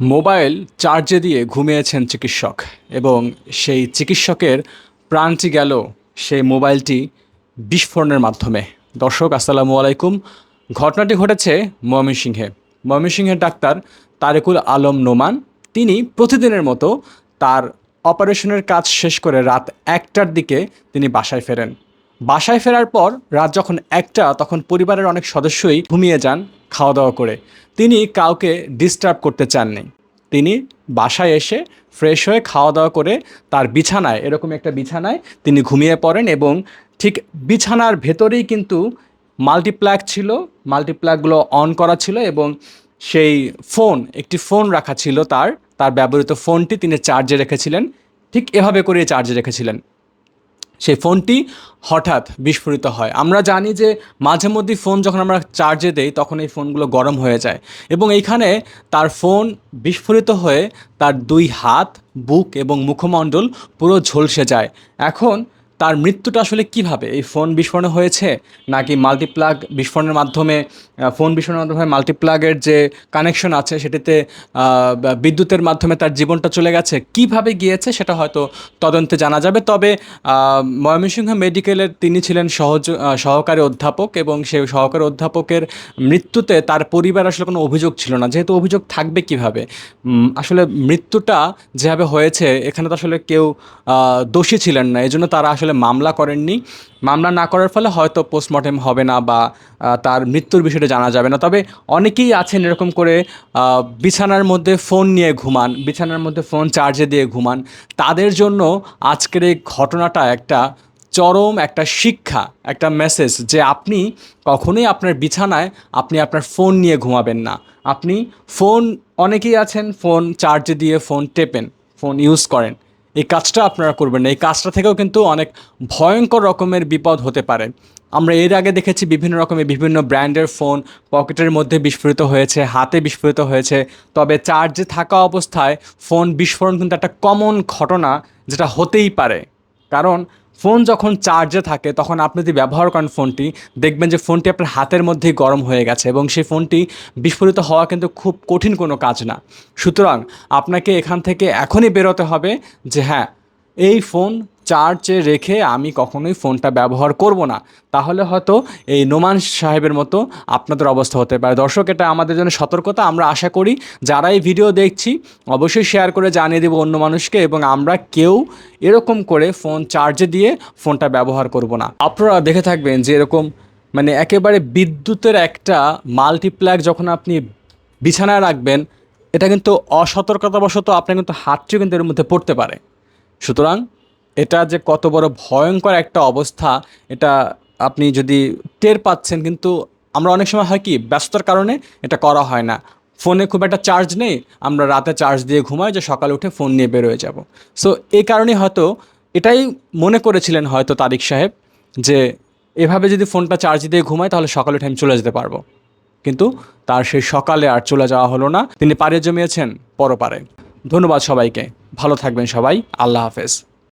Mobile চার্জে দিয়ে ঘুমিয়েছেন চিকিৎসক এবং সেই চিকিৎসকের প্রাণটি গেল সেই মোবাইলটি বিস্ফোরণের মাধ্যমে। দর্শক, আসসালামু আলাইকুম। ঘটনাটি ঘটেছে ময়মনসিংহে। ময়মনসিংহের ডাক্তার তারেকুল আলম নোমান। তিনি প্রতিদিনের মতো তার অপারেশনের কাজ শেষ করে রাত একটার দিকে তিনি বাসায় ফেরেন। বাসায় ফেরার পর রাত যখন একটা, তখন পরিবারের অনেক সদস্যই ঘুমিয়ে যান। খাওয়া দাওয়া করে। তিনি কাউকে ডিস্টার্ব করতে চাননি। তিনি বাসায় এসে ফ্রেশ হয়ে খাওয়া দাওয়া করে তার বিছানায়, এরকম একটা বিছানায় তিনি ঘুমিয়ে পড়েন এবং ঠিক বিছানার ভেতরেই কিন্তু মাল্টিপ্লাগ ছিল মাল্টিপ্লাগগুলো অন করা ছিল এবং সেই ফোন একটি ফোন রাখা ছিল তার তার ব্যবহৃত ফোনটি তিনি চার্জে রেখেছিলেন। ঠিক এভাবে করে চার্জে রেখেছিলেন। সেই ফোনটি হঠাৎ বিস্ফোরিত হয়। আমরা জানি যে মাঝে মধ্যে ফোন যখন আমরা চার্জে দেই, তখন এই ফোনগুলো গরম হয়ে যায় এবং এইখানে তার ফোন বিস্ফোরিত হয়ে তার দুই হাত, বুক এবং মুখমণ্ডল পুরো ঝলসে যায়। এখন তার মৃত্যুটা আসলে কীভাবে? এই ফোন বিস্ফোরণে হয়েছে নাকি মাল্টিপ্লাগ বিস্ফোরণের মাধ্যমে ফোন বিস্ফোরণের মাধ্যমে মাল্টিপ্লাগের যে কানেকশন আছে সেটিতে বিদ্যুতের মাধ্যমে তার জীবনটা চলে গেছে, কীভাবে গিয়েছে সেটা হয়তো তদন্তে জানা যাবে। তবে ময়মনসিংহ মেডিকেলের তিনি ছিলেন সহজ সহকারী অধ্যাপক এবং সেই সহকারী অধ্যাপকের মৃত্যুতে তার পরিবার আসলে কোনো অভিযোগ ছিল না। যেহেতু অভিযোগ থাকবে কীভাবে? আসলে মৃত্যুটা যেভাবে হয়েছে, এখানে তো আসলে কেউ দোষী ছিলেন না। এই জন্য তারা আসলে মামলা করেননি। মামলা না করার ফলে হয়তো পোস্টমর্টেম হবে না বা তার মৃত্যুর বিষয়টা জানা যাবে না। তবে অনেকেই আছেন এরকম করে বিছানার মধ্যে ফোন নিয়ে ঘুমান, বিছানার মধ্যে ফোন চার্জে দিয়ে ঘুমান। তাদের জন্য আজকের এই ঘটনাটা একটা চরম একটা শিক্ষা, একটা মেসেজ যে আপনি কখনোই আপনার বিছানায় আপনি আপনার ফোন নিয়ে ঘুমাবেন না। আপনি ফোন অনেকেই আছেন ফোন চার্জে দিয়ে ফোন টেপেন ফোন ইউজ করেন। এই কাজটা আপনারা করবেন না। এই কাজটা থেকেও কিন্তু অনেক ভয়ঙ্কর রকমের বিপদ হতে পারে। আমরা এর আগে দেখেছি বিভিন্ন রকমের বিভিন্ন ব্র্যান্ডের ফোন পকেটের মধ্যে বিস্ফোরিত হয়েছে, হাতে বিস্ফোরিত হয়েছে। তবে চার্জে থাকা অবস্থায় ফোন বিস্ফোরণ কিন্তু একটা কমন ঘটনা যেটা হতেই পারে। কারণ ফোন যখন চার্জে থাকে, তখন আপনি যদি ব্যবহার করেন ফোনটি, দেখবেন যে ফোনটি আপনার হাতের মধ্যেই গরম হয়ে গেছে এবং সেই ফোনটি বিস্ফোরিত হওয়া কিন্তু খুব কঠিন কোনো কাজ না। সুতরাং আপনাকে এখান থেকে এখনই বেরোতে হবে যে হ্যাঁ এই ফোন চার্জে রেখে আমি কখনোই ফোনটা ব্যবহার করব না। তাহলে হয়তো এই নোমান সাহেবের মতো আপনাদের অবস্থা হতে পারে। দর্শক, এটা আমাদের জন্য সতর্কতা। আমরা আশা করি যারা এই ভিডিও দেখছি, অবশ্যই শেয়ার করে জানিয়ে দেবো অন্য মানুষকে এবং আমরা কেউ এরকম করে ফোন চার্জে দিয়ে ফোনটা ব্যবহার করব না। আপনারা দেখে থাকবেন যে এরকম মানে একেবারে বিদ্যুতের একটা মাল্টিপ্ল্যাগ যখন আপনি বিছানায় রাখবেন, এটা কিন্তু অসতর্কতাবশত আপনার কিন্তু হাতটিও কিন্তু এর মধ্যে পড়তে পারে। সুতরাং এটা যে কত বড় ভয়ঙ্কর একটা অবস্থা, এটা আপনি যদি টের পাচ্ছেন, কিন্তু আমরা অনেক সময় হয় কি ব্যস্ততার কারণে এটা করা হয় না। ফোনে খুব একটা চার্জ নেই, আমরা রাতে চার্জ দিয়ে ঘুমাই, যে সকালে উঠে ফোন নিয়ে বেরোয় যাব। সো এই কারণে হয়তো এটাই মনে করেছিলেন হয়তো তারিক সাহেব, যে এভাবে যদি ফোনটা চার্জ দিয়ে ঘুমাই তাহলে সকালে উঠে আমি চলে যেতে পারব। কিন্তু তার সেই সকালে আর চলে যাওয়া হলো না। তিনি পাড়িয়ে জমিয়েছেন পরপারে ধন্যবাদ সবাইকে। ভালো থাকবেন সবাই। আল্লাহ হাফেজ।